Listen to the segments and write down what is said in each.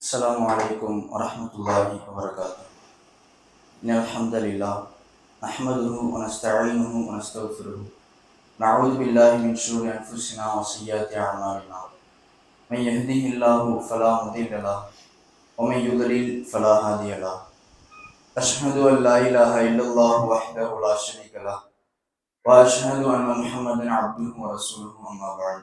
السلام عليكم ورحمة الله وبركاته. إن الحمد لله نحمده ونستعينه ونستغفره. نعوذ بالله من شرور أنفسنا وسيئات أعمالنا. من يهده الله فلا مضل له ومن يضلل فلا هادي له. أشهد أن لا إله إلا الله وحده لا شريك له وأشهد أن محمدا عبده ورسوله أما بعد.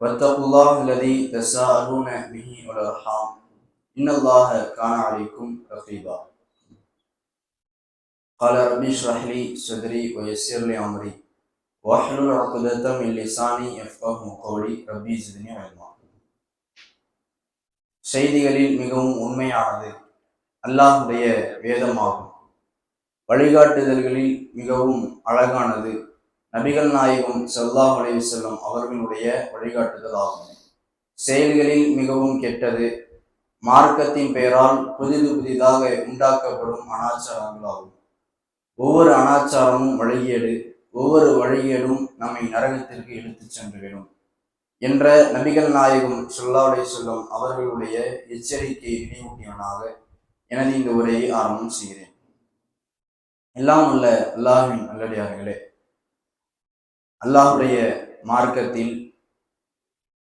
واتقوا الله الذي تساءلون به والارحام ان الله كان عليكم رقيبا قال ربي اشرح لي صدري ويسر لي امري واحلل عقدة من لساني يفقه قولي ربي زدني علما செய்திகளில் மிகவும் உண்மையானது அல்லாஹுடைய வேதமாகும் வழிகாட்டுதல்களில் மிகவும் அழகானது நபிகள் நாயகம் ஸல்லல்லாஹு அலைவு செல்லும் அவர்களுடைய வழிகாட்டுதல் ஆகும் செயல்களில் மிகவும் கெட்டது மார்க்கத்தின் பெயரால் புதிது புதிதாக உண்டாக்கப்படும் அனாச்சாரங்களாகும். ஒவ்வொரு அனாச்சாரமும் வழிகேடு ஒவ்வொரு வழிகேடும் நம்மை நரகத்திற்கு இழுத்துச் சென்றுவிடும் என்ற நபிகள் நாயகம் சொல்லாவுடைய சொல்லும் அவர்களுடைய எச்சரிக்கை நினைவூட்டியவனாக எனது இந்த உரையை ஆரம்பம் செய்கிறேன். எல்லாம் உள்ள அல்லாஹின் நல்லடியார்களே அல்லாஹுடைய மார்க்கத்தில்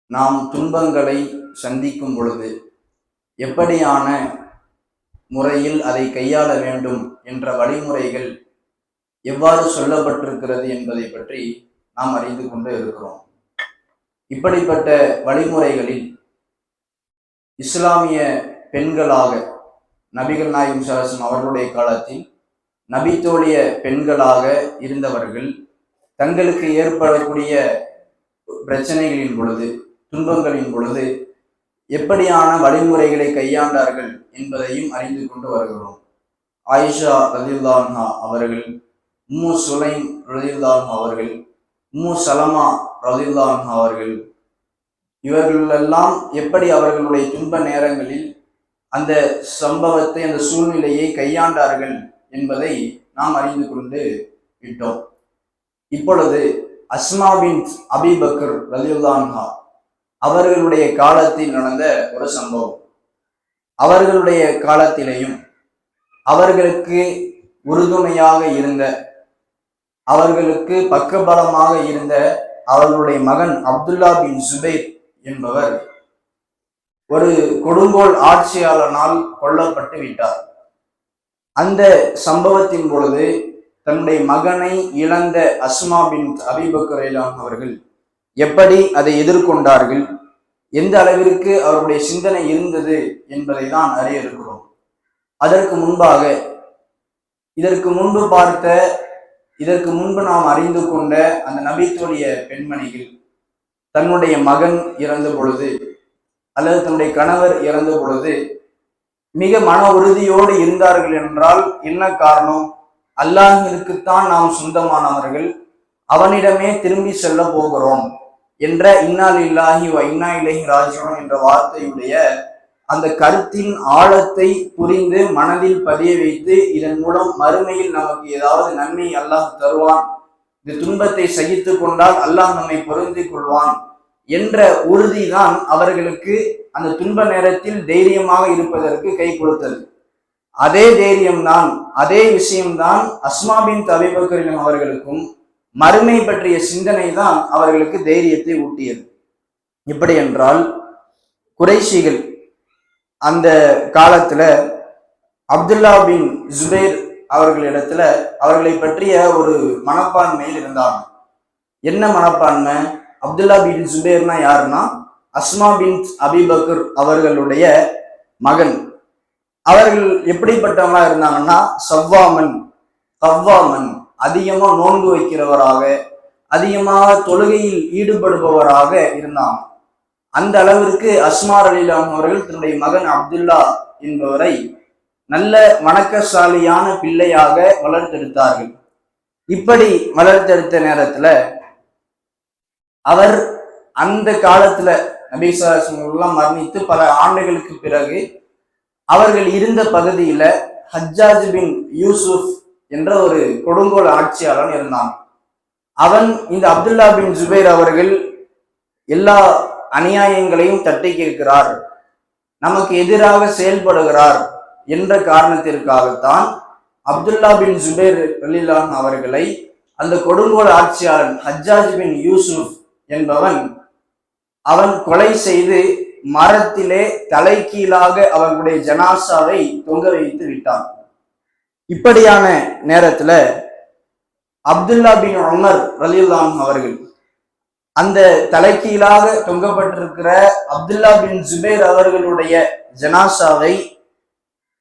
நாம் துன்பங்களை சந்திக்கும் பொழுது எப்படியான முறையில் அதை கையாள வேண்டும் என்ற வழிமுறைகள் எவ்வாறு சொல்லப்பட்டிருக்கிறது என்பதை பற்றி நாம் அறிந்து கொண்டு இருக்கிறோம். இப்படிப்பட்ட வழிமுறைகளில் இஸ்லாமிய பெண்களாக நபிகள் நாயகம் சரசம் அவர்களுடைய காலத்தில் நபித்தோழிய பெண்களாக இருந்தவர்கள் தங்களுக்கு ஏற்படக்கூடிய பிரச்சனைகளின் பொழுது துன்பங்களின் பொழுது எப்படியான வழிமுறைகளை கையாண்டார்கள் என்பதையும் அறிந்து கொண்டு வருகிறோம். ஆயிஷா ரதியுல்லான்ஹா அவர்கள் உம்மு சுலைம் ரதியுல்லான்ஹா அவர்கள் உம்மு சலமா ரதியுல்லான்ஹா அவர்கள் இவர்களெல்லாம் எப்படி அவர்களுடைய துன்ப நேரங்களில் அந்த சம்பவத்தை அந்த சூழ்நிலையை கையாண்டார்கள் என்பதை நாம் அறிந்து கொண்டு விட்டோம். இப்பொழுது அஸ்மா பின் அபிபக்கர் ரலியுல்லான்ஹா அவர்களுடைய காலத்தில் நடந்த ஒரு சம்பவம். அவர்களுடைய காலத்திலேயும் அவர்களுக்கு உறுதுணையாக இருந்த அவர்களுக்கு பக்கபலமாக இருந்த அவர்களுடைய மகன் அப்துல்லா பின் சுபைர் என்பவர் ஒரு கொடுங்கோல் ஆட்சியாளனால் கொல்லப்பட்டு விட்டார். அந்த சம்பவத்தின் பொழுது தன்னுடைய மகனை இழந்த அஸ்மா பின் அபிபக்கரைலாம் அவர்கள் எப்படி அதை எதிர்கொண்டார்கள்? எந்த அளவிற்கு அவருடைய சிந்தனை இருந்தது என்பதை தான் அறிய இருக்கிறோம். அதற்கு முன்பாக இதற்கு முன்பு பார்த்த இதற்கு முன்பு நாம் அறிந்து கொண்ட அந்த நபித்துடைய பெண்மணிகள் தன்னுடைய மகன் இறந்த பொழுது அல்லது தன்னுடைய கணவர் இறந்த பொழுது மிக மன உறுதியோடு இருந்தார்கள் என்றால் என்ன காரணம்? அல்லாஹிற்குத்தான் நாம் சொந்தமானவர்கள். அவனிடமே திரும்பி செல்ல போகிறோம் என்ற இன்னால் இல்லாஹி வ இன்னா இலகி ராஜ்யம் என்ற வார்த்தையுடைய அந்த கருத்தின் ஆழத்தை புரிந்து மனதில் பதிய வைத்து இதன் மூலம் மறுமையில் நமக்கு ஏதாவது நன்மை அல்லாஹ் தருவான். இந்த துன்பத்தை சகித்து கொண்டால் அல்லாஹ் நம்மை பொருந்தி கொள்வான் என்ற உறுதிதான் அவர்களுக்கு அந்த துன்ப நேரத்தில் தைரியமாக இருப்பதற்கு கை கொடுத்தது. அதே தைரியம்தான் அதே விஷயம்தான் அஸ்மாபின் தவிபக்கரிலும் அவர்களுக்கும் மறுமை பற்றிய சிந்தனை தான் அவர்களுக்கு தைரியத்தை ஊட்டியது. எப்படி என்றால் குறைஷிகள் அந்த காலத்துல அப்துல்லா பின் ஜுபேர் அவர்களிடத்துல அவர்களை பற்றிய ஒரு மனப்பான்மையில் இருந்தாங்க. என்ன மனப்பான்மை? அப்துல்லா பின் ஜுபேர்னா யாருன்னா அஸ்மா பின் அபிபக்கர் அவர்களுடைய மகன். அவர்கள் எப்படிப்பட்டவங்களா இருந்தாங்கன்னா சவ்வாமன் கவ்வாமன் அதிகமா நோன்பு வைக்கிறவராக அதிகமாக தொழுகையில் ஈடுபடுபவராக இருந்தாங்க அந்த அளவிற்கு அஸ்மார் அலிலாம் அவர்கள் தன்னுடைய மகன் அப்துல்லா என்பவரை நல்ல வணக்கசாலியான பிள்ளையாக வளர்த்தெடுத்தார்கள். இப்படி வளர்த்தெடுத்த நேரத்துல அவர் அந்த காலத்துல நபீசாசங்கள்லாம் மரணித்து பல ஆண்டுகளுக்கு பிறகு அவர்கள் இருந்த பகுதியில ஹஜ்ஜாஜ் பின் யூசுப் என்ற ஒரு கொடுங்கோல் ஆட்சியாளன் இருந்தான். அவன் இந்த அப்துல்லா பின் ஜுபைர் அவர்கள் எல்லா அநியாயங்களையும் தட்டி கேட்கிறார். நமக்கு எதிராக செயல்படுகிறார் என்ற காரணத்திற்காகத்தான் அப்துல்லா பின் ஜுபேர் அலிலான் அவர்களை அந்த கொடுங்கோல் ஆட்சியாளன் ஹஜ்ஜாஜ் பின் யூசுப் என்பவன் அவன் கொலை செய்து மரத்திலே தலைகீழாக அவர்களுடைய ஜனாசாவை தொங்க வைத்து விட்டான். இப்படியான நேரத்துல அப்துல்லா பின் உமர் ரலியுல்லாம் அவர்கள் அந்த தலைக்கீழாக தொங்கப்பட்டிருக்கிற அப்துல்லா பின் ஜுபேர் அவர்களுடைய ஜனாசாவை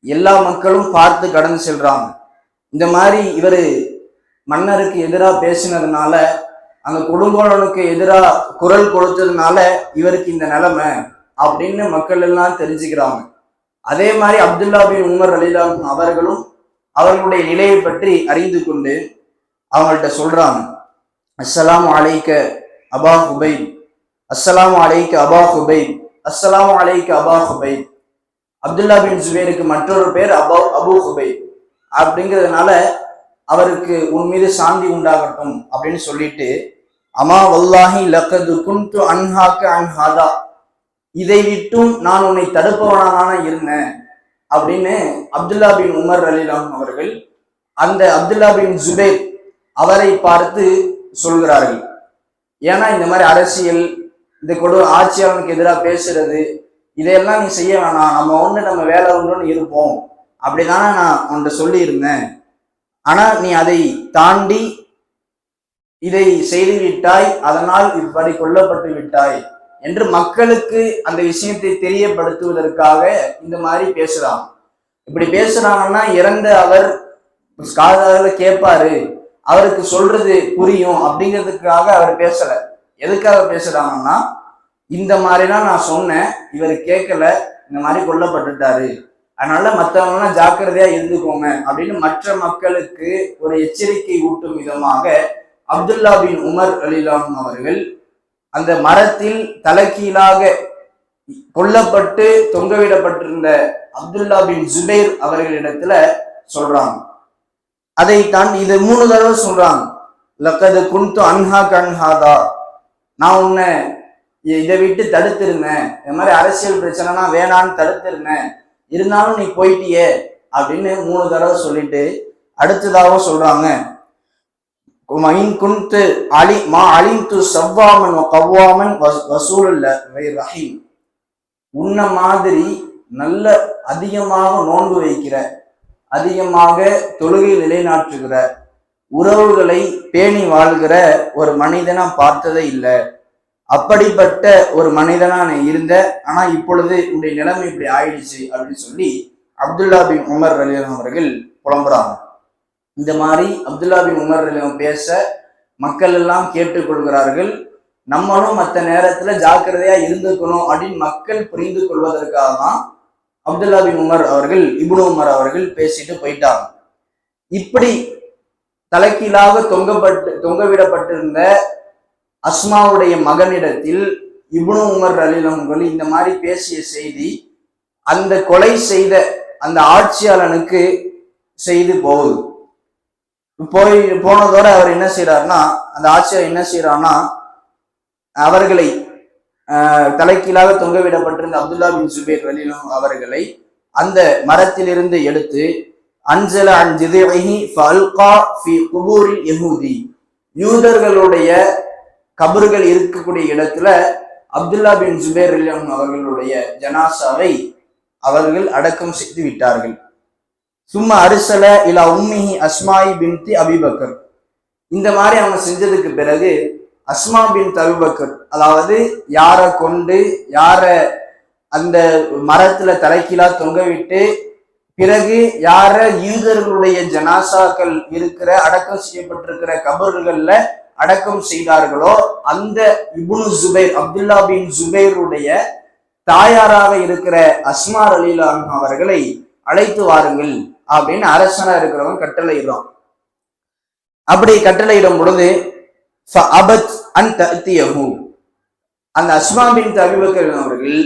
எல்லா மக்களும் பார்த்து கடந்து செல்றாங்க. இந்த மாதிரி இவர் மன்னருக்கு எதிராக பேசினதுனால அந்த கொடுங்கோலனுக்கு எதிராக குரல் கொடுத்ததுனால இவருக்கு இந்த நிலைமை அப்படின்னு மக்கள் எல்லாம் தெரிஞ்சுக்கிறாங்க. அதே மாதிரி அப்துல்லா பின் உமர் அலிலாம் அவர்களும் அவர்களுடைய நிலையை பற்றி அறிந்து கொண்டு அவங்கள்ட்ட சொல்றாங்க. அஸ்ஸலாம் அலைக்க அபா ஹுபை அஸ்ஸலாம் அலைக்க அபா ஹுபை அஸ்ஸலாமு அலைக்க அபா ஹுபை அப்துல்லா பின் ஜுபேருக்கு மற்றொரு பேர் அபா அபு ஹுபை அப்படிங்கிறதுனால அவருக்கு உன் மீது சாந்தி உண்டாகட்டும் அப்படின்னு சொல்லிட்டு அமா வல்லாஹி லக்கது குன்து அன்ஹாக்கு அன்ஹாதா. இதை விட்டும் நான் உன்னை தடுப்பவனான இருந்தேன். அப்படின்னு அப்துல்லா பின் உமர் அலிலாம் அவர்கள் அந்த அப்துல்லா பின் ஜுபேர் அவரை பார்த்து சொல்கிறார்கள். ஏன்னா இந்த மாதிரி அரசியல் இந்த கொடு ஆட்சியாளனுக்கு எதிராக பேசுறது இதையெல்லாம் நீ செய்ய வேணாம். நம்ம ஒன்று நம்ம வேலை ஒன்றுன்னு இருப்போம். அப்படிதானே நான் உன்கிட்ட சொல்லியிருந்தேன். ஆனால் நீ அதை தாண்டி இதை செய்து விட்டாய் அதனால் இப்படி கொல்லப்பட்டு விட்டாய். என்று மக்களுக்கு அந்த விஷயத்தை தெரியப்படுத்துவதற்காக இந்த மாதிரி பேசுறாங்க. இப்படி பேசுறாங்கன்னா இறந்த அவர் காதால கேட்பாரு. அவருக்கு சொல்றது புரியும் அப்படிங்கிறதுக்காக அவர் பேசல. எதுக்காக பேசுறாங்கன்னா இந்த மாதிரிலாம் நான் சொன்னேன் இவர் கேட்கல இந்த மாதிரி கொல்லப்பட்டுட்டாரு. அதனால மற்றவங்கலாம் ஜாக்கிரதையா இருந்துக்கோங்க அப்படின்னு மற்ற மக்களுக்கு ஒரு எச்சரிக்கை ஊட்டும் விதமாக அப்துல்லா பின் உமர் அலிலாம் அவர்கள் அந்த மரத்தில் தலைக்கீழாக கொல்லப்பட்டு தொங்கவிடப்பட்டிருந்த அப்துல்லா பின் ஜுபேர் அவர்களிடத்துல சொல்றாங்க. அதை தான் இது மூணு தடவை சொல்றாங்க. லக்கது குன்து அன்ஹா கன்ஹாதா. நான் உன்னை இதை விட்டு தடுத்திருந்தேன். இந்த மாதிரி அரசியல் பிரச்சனைனா வேணான்னு தடுத்திருந்தேன். இருந்தாலும் நீ போயிட்டியே அப்படின்னு மூணு தடவை சொல்லிட்டு அடுத்ததாகவும் சொல்றாங்க. மைன் குன்து அலி மா அலிந்து சவ்வாமன் கவ்வாமன் வசூல் வசூலுல்ல ரஹீம். உன்ன மாதிரி நல்ல அதிகமாக நோன்பு வைக்கிற அதிகமாக தொழுகை நிலைநாட்டுகிற உறவுகளை பேணி வாழ்கிற ஒரு மனிதனா பார்த்ததே இல்லை. அப்படிப்பட்ட ஒரு மனிதனா நான் இருந்த ஆனா இப்பொழுது உன்னுடைய நிலைமை இப்படி ஆயிடுச்சு அப்படின்னு சொல்லி அப்துல்லா பின் உமர் ரலியன் அவர்கள் புலம்புறாங்க. இந்த மாதிரி அப்துல்லா பின் உமர் பேச மக்கள் எல்லாம் கேட்டுக்கொள்கிறார்கள். நம்மளும் மற்ற நேரத்துல ஜாக்கிரதையா இருந்துக்கணும் அப்படின்னு மக்கள் புரிந்து கொள்வதற்காக தான் அப்துல்லா பின் உமர் அவர்கள் இப்னு உமர் அவர்கள் பேசிட்டு போயிட்டாங்க. இப்படி தலைக்கீழாக தொங்கப்பட்டு தொங்கவிடப்பட்டிருந்த அஸ்மாவுடைய மகனிடத்தில் இப்னு உமர் அலிலவர்கள் இந்த மாதிரி பேசிய செய்தி அந்த கொலை செய்த அந்த ஆட்சியாளனுக்கு செய்து போகுது. போய் போனதோட அவர் என்ன செய்கிறாருன்னா அந்த ஆட்சியர் என்ன செய்யறாருன்னா அவர்களை தலைக்கீழாக தொங்கவிடப்பட்டிருந்த அப்துல்லா பின் சுபேர் வலிலும் அவர்களை அந்த மரத்திலிருந்து எடுத்து அஞ்சல அன் ஜிதிஹி ஃபல்கா ஃபி குபூரில் யஹூதி. யூதர்களுடைய கபர்கள் இருக்கக்கூடிய இடத்துல அப்துல்லா பின் ஜுபேர் அவர்களுடைய ஜனாசாவை அவர்கள் அடக்கம் செய்து விட்டார்கள். சும்மா அரிசல இலா உம்மிஹி அஸ்மாயி பின்தி அபிபக்கர். இந்த மாதிரி அவங்க செஞ்சதுக்கு பிறகு அஸ்மா பின் தவிபக்கர் அதாவது யாரை கொண்டு யாரை அந்த மரத்துல தலைக்கீழா தொங்க விட்டு பிறகு யார யூதர்களுடைய ஜனாசாக்கள் இருக்கிற அடக்கம் செய்யப்பட்டிருக்கிற கபர்களில் அடக்கம் செய்தார்களோ அந்த இபுனு ஜுபைர் அப்துல்லா பின் ஜுபைருடைய தாயாராக இருக்கிற அஸ்மார் அலிலான் அவர்களை அழைத்து வாருங்கள். அப்படின்னு அரசனா இருக்கிறவன் கட்டளையிடுறான். அப்படி கட்டளையிடும் பொழுது அபத் அந்த அஸ்மாபின் பின் அவர்கள்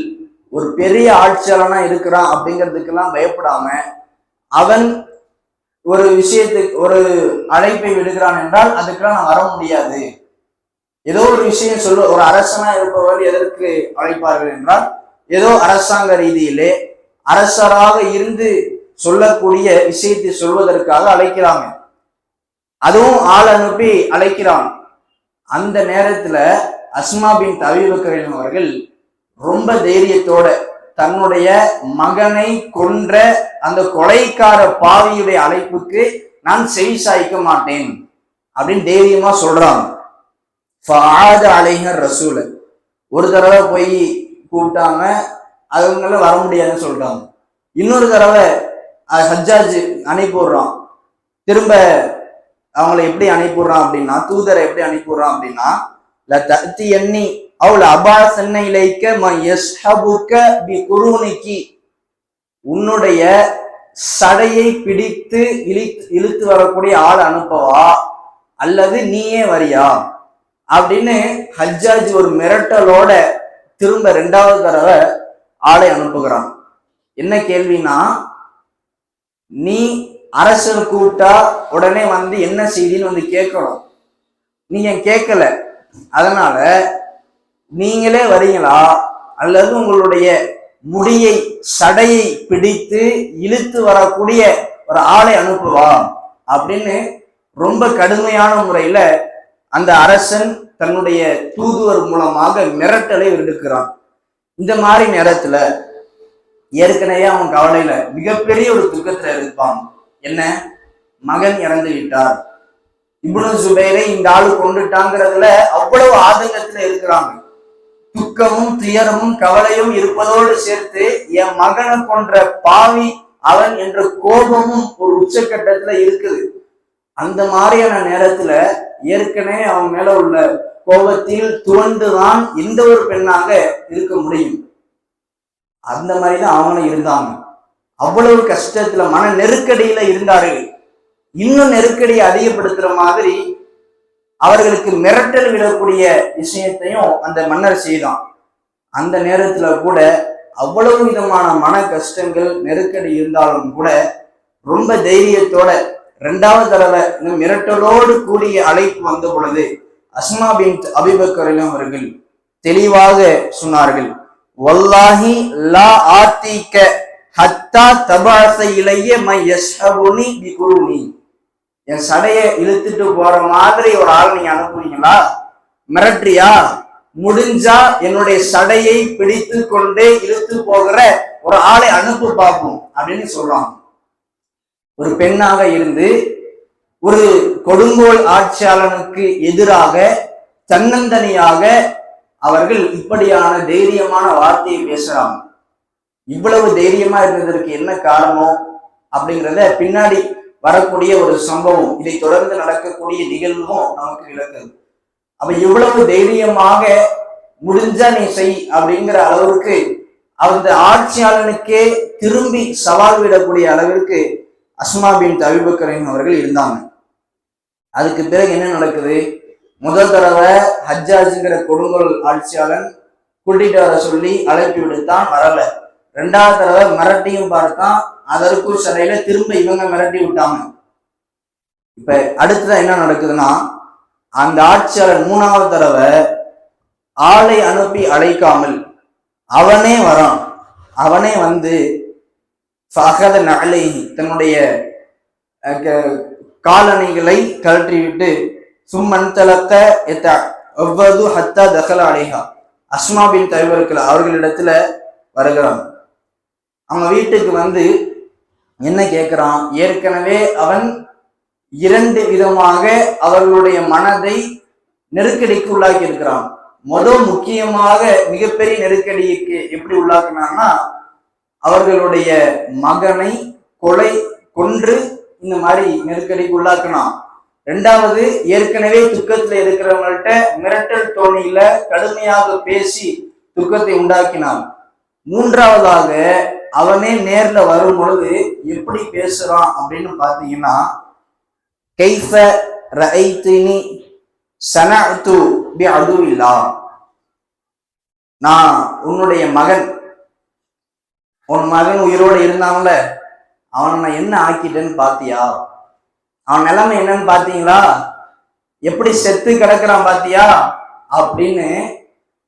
ஒரு பெரிய ஆட்சியாளனா இருக்கிறான் அப்படிங்கிறதுக்கெல்லாம் பயப்படாம அவன் ஒரு விஷயத்துக்கு ஒரு அழைப்பை விடுகிறான் என்றால் அதுக்கெல்லாம் நான் வர முடியாது. ஏதோ ஒரு விஷயம் சொல்ல ஒரு அரசனா இருப்பவர் எதற்கு அழைப்பார்கள் என்றால் ஏதோ அரசாங்க ரீதியிலே அரசராக இருந்து சொல்லக்கூடிய விஷயத்தை சொல்வதற்காக அழைக்கிறாங்க. அதுவும் ஆள் அனுப்பி அழைக்கிறான். அந்த நேரத்துல அஸ்மா பின் தவிவக்கரின் அவர்கள் ரொம்ப தைரியத்தோட தன்னுடைய மகனை கொன்ற அந்த கொலைக்கார பாவியுடைய அழைப்புக்கு நான் செவி சாய்க்க மாட்டேன் அப்படின்னு தைரியமா சொல்றாங்க ஃபாத ரசூல. ஒரு தடவை போய் கூப்பிட்டாங்க அவங்கள வர முடியாதுன்னு சொல்றாங்க இன்னொரு தடவை அஹ், ஹஜ்ஜாஜ் அனுப்பிடுறான் திரும்ப அவங்கள எப்படி அனுப்பிடுறான் அப்படின்னா தூதரை எப்படி அனுப்பிடுறான் அப்படின்னா தத்தி எண்ணி அவள் அபா சென்னை இலைக்க ம பி குருனிக்கி உன்னுடைய சடையை பிடித்து இழி இழுத்து வரக்கூடிய ஆள் அனுப்பவா? அல்லது நீயே வரியா? அப்படின்னு ஹஜ்ஜாஜ் ஒரு மிரட்டலோட திரும்ப ரெண்டாவது தடவை ஆளை அனுப்புகிறான். என்ன கேள்வினா நீ அரசர் கூப்பிட்டா உடனே வந்து என்ன செய்தின்னு வந்து கேட்கணும். நீங்க கேட்கல? அதனால நீங்களே வரீங்களா? அல்லது உங்களுடைய முடியை சடையை பிடித்து இழுத்து வரக்கூடிய ஒரு ஆளை அனுப்புவா? அப்படின்னு ரொம்ப கடுமையான முறையில அந்த அரசன் தன்னுடைய தூதுவர் மூலமாக மிரட்டலை விடுக்கிறான். இந்த மாதிரி நேரத்துல ஏற்கனவே அவன் கவலையில மிகப்பெரிய ஒரு துக்கத்துல இருப்பான். என்ன? மகன் இறந்து விட்டார். இப்னு சுபைரை இந்த ஆளு கொண்டுட்டாங்கிறதுல அவ்வளவு ஆதங்கத்துல இருக்கிறாங்க. துக்கமும் துயரமும் கவலையும் இருப்பதோடு சேர்த்து என் மகனை கொன்ற பாவி அவன் என்ற கோபமும் ஒரு உச்சக்கட்டத்துல இருக்குது. அந்த மாதிரியான நேரத்துல ஏற்கனவே அவன் மேல உள்ள கோபத்தில் துவண்டுதான் எந்த ஒரு பெண்ணாக இருக்க முடியும். அந்த மாதிரிதான் அவனும் இருந்தாங்க. அவ்வளவு கஷ்டத்துல மன நெருக்கடியில இருந்தார்கள். இன்னும் நெருக்கடியை அதிகப்படுத்துற மாதிரி அவர்களுக்கு மிரட்டல் விடக்கூடிய விஷயத்தையும் அந்த மன்னர் செய்தான். அந்த நேரத்துல கூட அவ்வளவு விதமான மன கஷ்டங்கள் நெருக்கடி இருந்தாலும் கூட ரொம்ப தைரியத்தோட ரெண்டாவது தடவை மிரட்டலோடு கூடிய அழைப்பு வந்த பொழுது அஸ்மா பின் அபிபக்கரிலும் அவர்கள் தெளிவாக சொன்னார்கள். வல்லாஹி லா ஆத்திக்க ஹத்தா தபாச இளைய மை யஸ்ஹபுனி பிகுருனி. என் சடையை இழுத்துட்டு போற மாதிரி ஒரு ஆள் நீங்க அனுப்புவீங்களா மிரட்டுறியா? முடிஞ்சா என்னுடைய சடையை பிடித்து கொண்டே இழுத்து போகிற ஒரு ஆளை அனுப்பு பார்ப்போம் அப்படின்னு சொல்றாங்க. ஒரு பெண்ணாக இருந்து ஒரு கொடுங்கோல் ஆட்சியாளனுக்கு எதிராக தன்னந்தனியாக அவர்கள் இப்படியான தைரியமான வார்த்தையை பேசுறாங்க இவ்வளவு தைரியமா இருந்ததற்கு என்ன காரணம் அப்படிங்கிறத பின்னாடி வரக்கூடிய ஒரு சம்பவம் இதை தொடர்ந்து நடக்கக்கூடிய நிகழ்வும் நமக்கு விளக்குது. அப்ப இவ்வளவு தைரியமாக முடிஞ்சா நீ செய் அப்படிங்கிற அளவிற்கு அந்த ஆட்சியாளனுக்கே திரும்பி சவால் விடக்கூடிய அளவிற்கு அஸ்மா பின் தவிபக்கரின் அவர்கள் இருந்தாங்க. அதுக்கு பிறகு என்ன நடக்குது? முதல் தடவை ஹஜ்ஜாஜுங்கிற கொடுங்கோல் ஆட்சியாளன் கூட்டிட்டு வர சொல்லி அழைப்பு விடுத்தான் வரல. ரெண்டாவது தடவை மிரட்டியும் பார்த்தான் அதற்கும் சிலையில திரும்ப இவங்க மிரட்டி விட்டாங்க. இப்ப அடுத்ததான் என்ன நடக்குதுன்னா அந்த ஆட்சியாளர் மூணாவது தடவை ஆளை அனுப்பி அழைக்காமல் அவனே வரான். அவனே வந்து ஃபகத நகலை தன்னுடைய க- காலணிகளை கழற்றிவிட்டு சும்மன் தலக்க எத்த எவ்வது ஹத்தா தகல அடைகா அஸ்மா பின் தலைவர்கள் அவர்களிடத்துல வருகிறான். அவங்க வீட்டுக்கு வந்து என்ன கேட்கிறான் ஏற்கனவே அவன் இரண்டு விதமாக அவர்களுடைய மனதை நெருக்கடிக்கு உள்ளாக்கி இருக்கிறான். முதல் முக்கியமாக மிகப்பெரிய நெருக்கடிக்கு எப்படி உள்ளாக்குனான்னா அவர்களுடைய மகனை கொலை கொன்று இந்த மாதிரி நெருக்கடிக்கு உள்ளாக்கினான் ரெண்டாவது ஏற்கனவே துக்கத்துல இருக்கிறவங்கள்ட்ட மிரட்டல் தோணியில கடுமையாக பேசி துக்கத்தை உண்டாக்கினான். மூன்றாவதாக அவனே நேர்ல வரும் பொழுது எப்படி பேசுறான் அப்படின்னு பாத்தீங்கன்னா கைஃப ரஐத்தினி சனஅத்து பி அதுவில்லா நான் உன்னுடைய மகன். உன் மகன் உயிரோடு இருந்தான்ல. அவனை நான் என்ன ஆக்கிட்டேன்னு பாத்தியா? அவன் நிலைமை என்னன்னு பாத்தீங்களா எப்படி செத்து கிடக்குறான் பாத்தியா? அப்படின்னு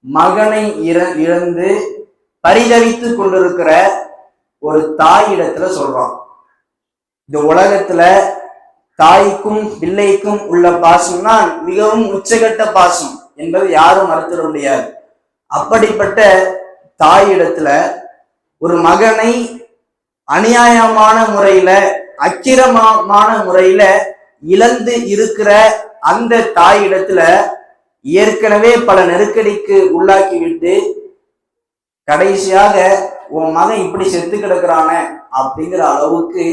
மகனை இற இழந்து பரிதவித்து கொண்டிருக்கிற ஒரு தாயிடத்துல சொல்றான். இந்த உலகத்துல தாய்க்கும் பிள்ளைக்கும் உள்ள பாசம்னா மிகவும் உச்சகட்ட பாசம் என்பது யாரும் மறுத்துட முடியாது. அப்படிப்பட்ட தாயிடத்துல ஒரு மகனை அநியாயமான முறையில அக்கிரமமான முறையில இழந்து இருக்கிற அந்த தாயிடத்துல ஏற்கனவே பல நெருக்கடிக்கு உள்ளாக்கி விட்டு கடைசியாக உன் மகன் இப்படி செத்து கிடக்குறானே அப்படிங்கிற அளவுக்கு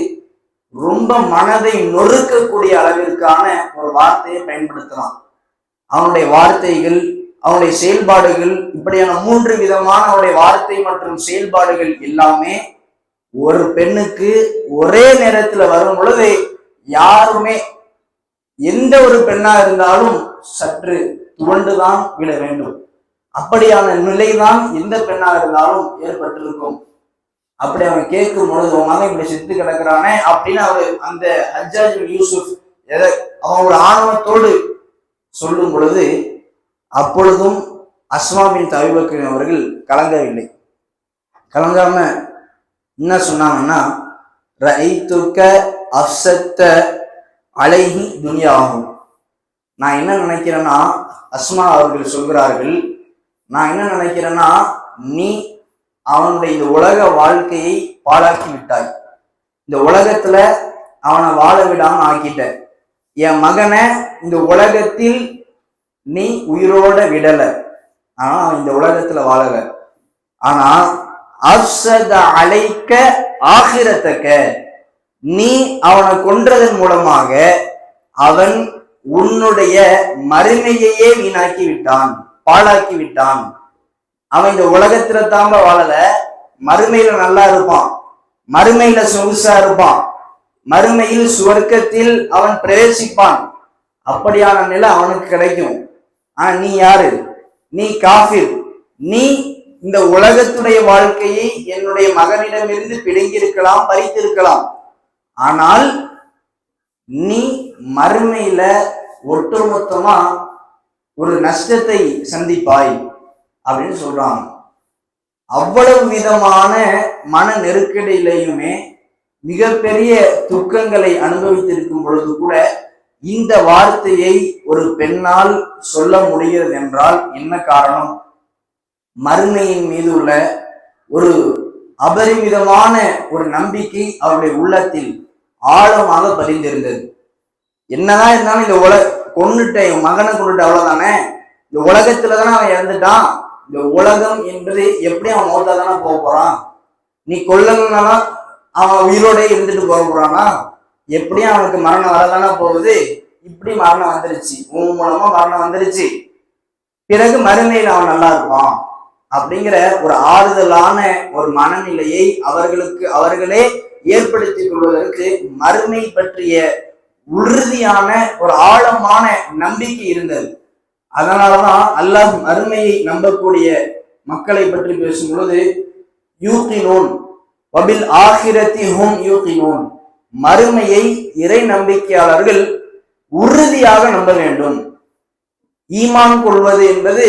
ரொம்ப மனதை நொறுக்கக்கூடிய அளவிற்கான ஒரு வார்த்தையை பயன்படுத்தலாம் அவனுடைய வார்த்தைகள் அவனுடைய செயல்பாடுகள் இப்படியான மூன்று விதமான அவருடைய வார்த்தை மற்றும் செயல்பாடுகள் எல்லாமே ஒரு பெண்ணுக்கு ஒரே நேரத்துல வரும் பொழுது யாருமே எந்த ஒரு பெண்ணா இருந்தாலும் சற்று துவண்டுதான் விட வேண்டும். அப்படியான நிலைதான் எந்த பெண்ணாக இருந்தாலும் ஏற்பட்டிருக்கும். அப்படி அவன் கேட்கும் பொழுது உன் இப்படி செத்து கிடக்குறானே அப்படின்னு அவர் அந்த ஹஜாஜ் யூசுப் எதை அவனோட ஆணவத்தோடு சொல்லும் பொழுது அப்பொழுதும் அஸ்மா தவிபக்கின் அவர்கள் கலங்கவில்லை. கலங்காம என்ன சொன்னாங்கன்னா ரைத்துக்க அசத்த அலைஹி துனியாகும். நான் என்ன நினைக்கிறேன்னா அஸ்மா அவர்கள் சொல்கிறார்கள் நான் என்ன நினைக்கிறேன்னா நீ அவனுடைய இந்த உலக வாழ்க்கையை பாழாக்கி விட்டாய் இந்த உலகத்துல அவனை வாழ விடாம ஆக்கிட்ட. என் மகனை இந்த உலகத்தில் நீ உயிரோட விடல. ஆனா அவன் இந்த உலகத்துல வாழல. ஆனா அப்சத அழைக்க ஆகிரத்தக்க. நீ அவனை கொன்றதன் மூலமாக அவன் உன்னுடைய மறுமையையே வீணாக்கி விட்டான் பாழாக்கி விட்டான் அவன் இந்த உலகத்துல தாம்ப வாழல. மறுமையில நல்லா இருப்பான். மறுமையில சொகுசா இருப்பான். மறுமையில் சுவர்க்கத்தில் அவன் பிரவேசிப்பான். அப்படியான நிலை அவனுக்கு கிடைக்கும். ஆனா நீ யாரு? நீ காஃபிர். நீ இந்த உலகத்துடைய வாழ்க்கையை என்னுடைய மகனிடமிருந்து பிடுங்கியிருக்கலாம் பறித்திருக்கலாம். ஆனால் நீ மறுமையில ஒட்டுமொத்தமா ஒரு நஷ்டத்தை சந்திப்பாய் அப்படின்னு சொல்றாங்க. அவ்வளவு விதமான மன நெருக்கடியிலையுமே மிகப்பெரிய துக்கங்களை அனுபவித்திருக்கும் பொழுது கூட இந்த வார்த்தையை ஒரு பெண்ணால் சொல்ல முடிகிறது என்றால் என்ன காரணம்? மறுமையின் மீது உள்ள ஒரு அபரிமிதமான ஒரு நம்பிக்கை அவருடைய உள்ளத்தில் ஆழமாக பதிந்திருந்தது. என்னதான் இருந்தாலும் இந்த உல கொண்டுட்ட என் மகனை கொண்டுட்ட அவ்வளவுதானே? இந்த உலகத்துல தானே அவன் இறந்துட்டான். இந்த உலகம் என்பது எப்படி அவன் மௌத்தா தானே போக போறான்? நீ கொல்லணும்னா அவன் உயிரோட இருந்துட்டு போக போறானா? எப்படியும் அவனுக்கு மரணம் வரதானே போகுது? இப்படி மரணம் வந்துருச்சு. உன் மூலமா மரணம் வந்துருச்சு. பிறகு மறுமையில் அவன் நல்லா இருப்பான். அப்படிங்கிற ஒரு ஆறுதலான ஒரு மனநிலையை அவர்களுக்கு அவர்களே ஏற்படுத்திக் கொள்வதற்கு மறுமை பற்றிய உறுதியான ஒரு ஆழமான நம்பிக்கை இருந்தது. அதனாலதான் அல்லாஹ் மறுமையை நம்பக்கூடிய மக்களை பற்றி பேசும் பொழுது யூகினோன் வபில் ஆகிரத்தி ஹோம் யூகினோன் மறுமையை இறை நம்பிக்கையாளர்கள் உறுதியாக நம்ப வேண்டும். ஈமான் கொள்வது என்பது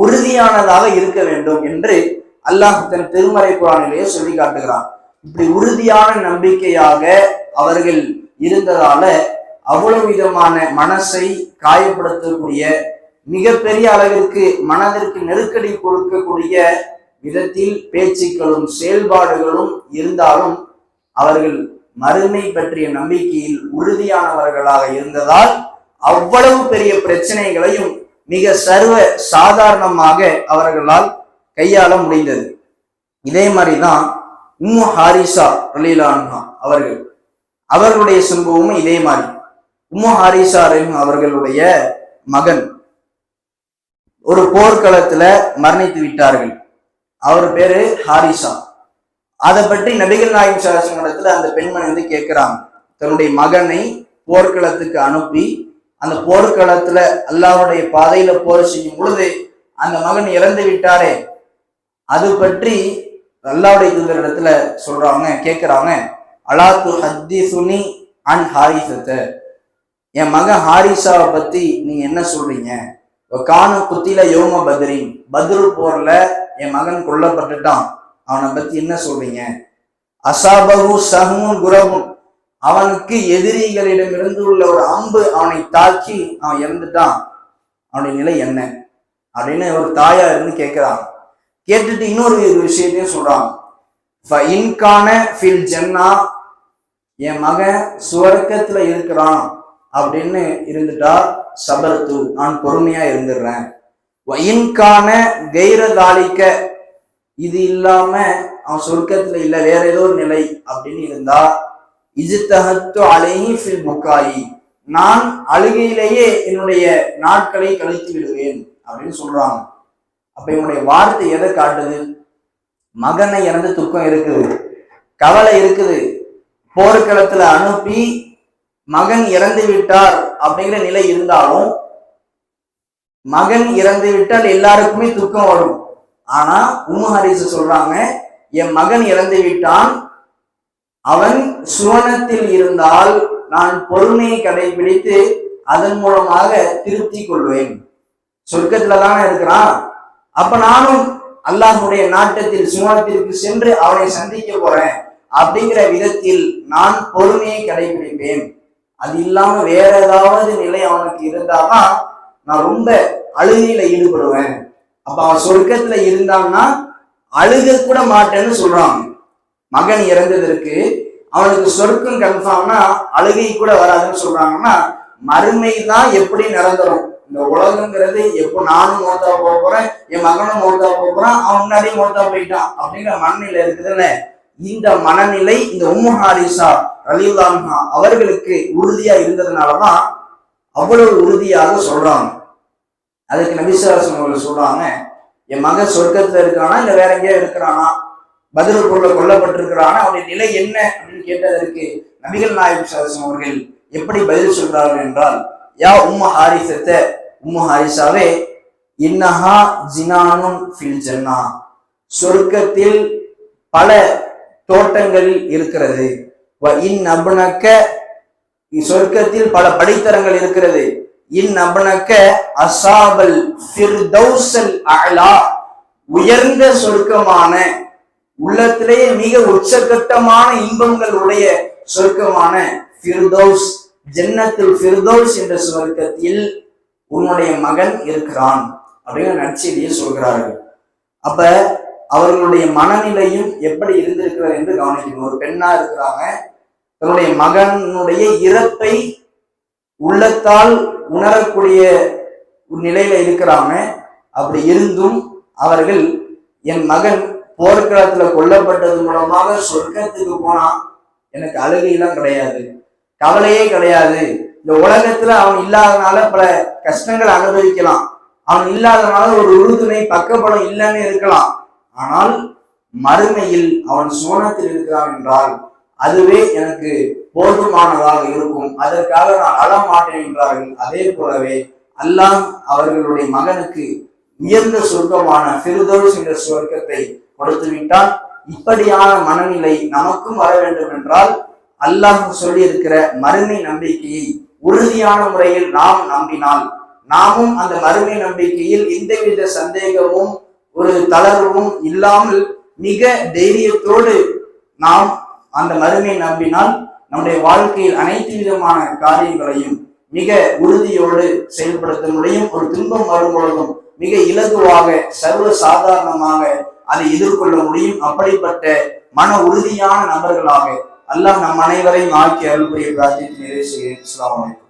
உறுதியானதாக இருக்க வேண்டும் என்று அல்லாஹ் தன் திருமறை குரானிலேயே சொல்லி காட்டுகிறான். இப்படி உறுதியான நம்பிக்கையாக அவர்கள் இருந்ததால அவ்வளவு விதமான மனசை காயப்படுத்தக்கூடிய மிகப்பெரிய அளவிற்கு மனதிற்கு நெருக்கடி கொடுக்கக்கூடிய விதத்தில் பேச்சுக்களும் செயல்பாடுகளும் இருந்தாலும் அவர்கள் மறுமை பற்றிய நம்பிக்கையில் உறுதியானவர்களாக இருந்ததால் அவ்வளவு பெரிய பிரச்சனைகளையும் மிக சர்வ சாதாரணமாக அவர்களால் கையாள முடிந்தது. இதே மாதிரிதான் உம்மு ஹாரிசா ரலீலான்ஹா அவர்கள். அவர்களுடைய சம்பவமும் இதே மாதிரி. உம்மு ஹாரிசா ரஹீம் அவர்களுடைய மகன் ஒரு போர்க்களத்துல மரணித்து விட்டார்கள். அவர் பேரு ஹாரிசா. அதை பற்றி நபிகள் நாயகம் சாசன இடத்துல அந்த பெண்மணி வந்து கேட்கிறாங்க தன்னுடைய மகனை போர்க்களத்துக்கு அனுப்பி அந்த போர்க்களத்துல அல்லாவுடைய பாதையில போர் செய்யும் பொழுது அந்த மகன் இறந்து விட்டாரே. அது பற்றி அல்லாவுடைய தூதரிடத்துல சொல்றாங்க கேட்கிறாங்க அலாத்து ஹத்தி சுனி அன் ஹாரிசத்த என் மகன் ஹாரிசாவை பத்தி நீங்க என்ன சொல்றீங்க? கானு குத்தில யோம பத்ரின். பத்ரு போர்ல என் மகன் கொல்லப்பட்டுட்டான். அவனை பத்தி என்ன சொல்றீங்க? அசாபகு சஹமுன் குரமுன் அவனுக்கு எதிரிகளிடமிருந்து உள்ள ஒரு அம்பு அவனை தாக்கி அவன் இறந்துட்டான். அவனுடைய நிலை என்ன? அப்படின்னு ஒரு தாயா இருந்து கேட்கிறான். கேட்டுட்டு இன்னொரு விஷயத்தையும் சொல்றான். இன்கான ஃபில் ஜன்னா என் மகன் சுவர்க்கத்துல இருக்கிறான். அப்படின்னு இருந்துட்டா சபரத்து நான் பொறுமையா இருந்துடுறேன். இன்கான கைரதாளிக்க இது இல்லாம அவன் சொர்க்கத்துல இல்ல வேற ஏதோ ஒரு நிலை. அப்படின்னு இருந்தா இஜித்தகத்து அலைஹி ஃபில் புக்காயி நான் அழுகையிலேயே என்னுடைய நாட்களை கழித்து விடுவேன் அப்படின்னு சொல்றாங்க. அப்ப இவனுடைய வார்த்தை எதை காட்டுது? மகனை இறந்து துக்கம் இருக்குது கவலை இருக்குது. போர்க்களத்துல அனுப்பி மகன் இறந்து விட்டார் அப்படிங்கிற நிலை இருந்தாலும் மகன் இறந்து விட்டால் எல்லாருக்குமே துக்கம் வரும். ஆனா உம்மு ஹரிசு சொல்றாங்க என் மகன் இறந்து விட்டான் அவன் சுவனத்தில் இருந்தால் நான் பொறுமையை கடைபிடித்து அதன் மூலமாக திருப்தி கொள்வேன். சொர்க்கத்துல தானே இருக்கிறான்? அப்ப நானும் அல்லாஹுடைய நாட்டத்தில் சுவனத்திற்கு சென்று அவனை சந்திக்க போறேன் அப்படிங்கிற விதத்தில் நான் பொறுமையை கடைபிடிப்பேன். அது இல்லாம வேற ஏதாவது நிலை அவனுக்கு இருந்தாதான் நான் ரொம்ப அழுகையில ஈடுபடுவேன். அப்ப அவன் சொர்க்கத்துல இருந்தான்னா அழுக கூட மாட்டேன்னு சொல்றான் மகன் இறந்ததற்கு அவனுக்கு சொர்க்கம் கன்ஃபார்ம்னா அழுகை கூட வராதுன்னு சொல்றாங்கன்னா மறுமை தான் எப்படி நிரந்தரம்? இந்த உலகங்கிறது எப்போ நானும் மோத்தா போக போறேன் என் மகனும் மோத்தா போக போறான் அவன் முன்னாடி மோத்தா போயிட்டான் அப்படிங்கிற மனநிலை இருக்குதுன்னு இந்த மனநிலை இந்த உம்மு ஹாரிசா ரலியுல்லான்ஹா அவர்களுக்கு உறுதியா இருந்ததுனாலதான் அவ்வளவு உறுதியாக சொல்றாங்க. அதுக்கு நபிசாசன் அவர்கள் சொல்றாங்க என் மகன் சொர்க்கத்துல இருக்கானா இல்ல வேற எங்கேயோ இருக்கிறானா? பதிலுக்குள்ள கொல்லப்பட்டிருக்கிறான். அவருடைய நிலை என்ன அப்படின்னு கேட்டதற்கு நபிகள் நாயக் சாசன் அவர்கள் எப்படி பதில் சொல்றார்கள் என்றால் யா உம்ம ஹாரிசத்த உம்மு ஹாரிசாவே இன்னஹா ஜினானும் ஃபில் ஜன்னா. சொர்க்கத்தில் பல தோட்டங்கள் இருக்கிறது. இன் அபுனக்க சொர்க்கத்தில் பல படித்தரங்கள் இருக்கிறது. இன் நபுணக்க அசாபல் அலா உயர்ந்த சொர்க்கமான உள்ளத்திலேயே மிக உச்சகட்டமான இன்பங்கள் உடைய சொர்க்கமான ஃபிர்தௌஸ் ஜன்னத்துல் ஃபிர்தௌஸ் என்ற சொர்க்கத்தில் உன்னுடைய மகன் இருக்கிறான் அப்படின்னு நற்செய்தியை சொல்கிறார்கள். அப்ப அவர்களுடைய மனநிலையும் எப்படி இருந்திருக்கிறது என்று கவனிக்கணும். ஒரு பெண்ணா இருக்கிறாங்க. தன்னுடைய மகனுடைய இறப்பை உள்ளத்தால் உணரக்கூடிய நிலையில இருக்கிறாங்க. அப்படி இருந்தும் அவர்கள் என் மகன் போர்க்களத்துல கொல்லப்பட்டது மூலமாக சொர்க்கத்துக்கு போனா எனக்கு அழுகையெல்லாம் கிடையாது. கவலையே கிடையாது. இந்த உலகத்துல அவன் இல்லாதனால பல கஷ்டங்கள் அனுபவிக்கலாம். அவன் இல்லாதனால ஒரு உறுதுணை பக்கப்படம் இல்லைன்னு இருக்கலாம். ஆனால் மறுமையில் அவன் சோனத்தில் இருக்கிறான் என்றால் அதுவே எனக்கு போதுமானதாக இருக்கும். அதற்காக நான் அழமாட்டேன் என்றார்கள். அதே போலவே அல்லாஹ் அவர்களுடைய மகனுக்கு உயர்ந்த சொர்க்கமான ஃபிர்தௌஸ் என்ற சொர்க்கத்தை கொடுத்து விட்டால் இப்படியான மனநிலை நமக்கும் வர வேண்டும் என்றால் அல்லாஹ் சொல்லியிருக்கிற மறுமை நம்பிக்கையை உறுதியான முறையில் நாம் நம்பினால் நாமும் அந்த மறுமை நம்பிக்கையில் எந்தவித சந்தேகமும் ஒரு தளர்வும் இல்லாமல் மிக தைரியத்தோடு நாம் அந்த மறுமை நம்பினால் நம்முடைய வாழ்க்கையில் அனைத்து விதமான காரியங்களையும் மிக உறுதியோடு செயல்படுத்த முடியும் ஒரு துன்பம் வரும் பொழுதும் மிக இலகுவாக சர்வ சாதாரணமாக அதை எதிர்கொள்ள முடியும். அப்படிப்பட்ட மன உறுதியான நபர்களாக அல்லாஹ் நம் அனைவரையும் ஆக்கி அருள்புரிய பிரார்த்தித்து நிறைவு செய்கிறேன்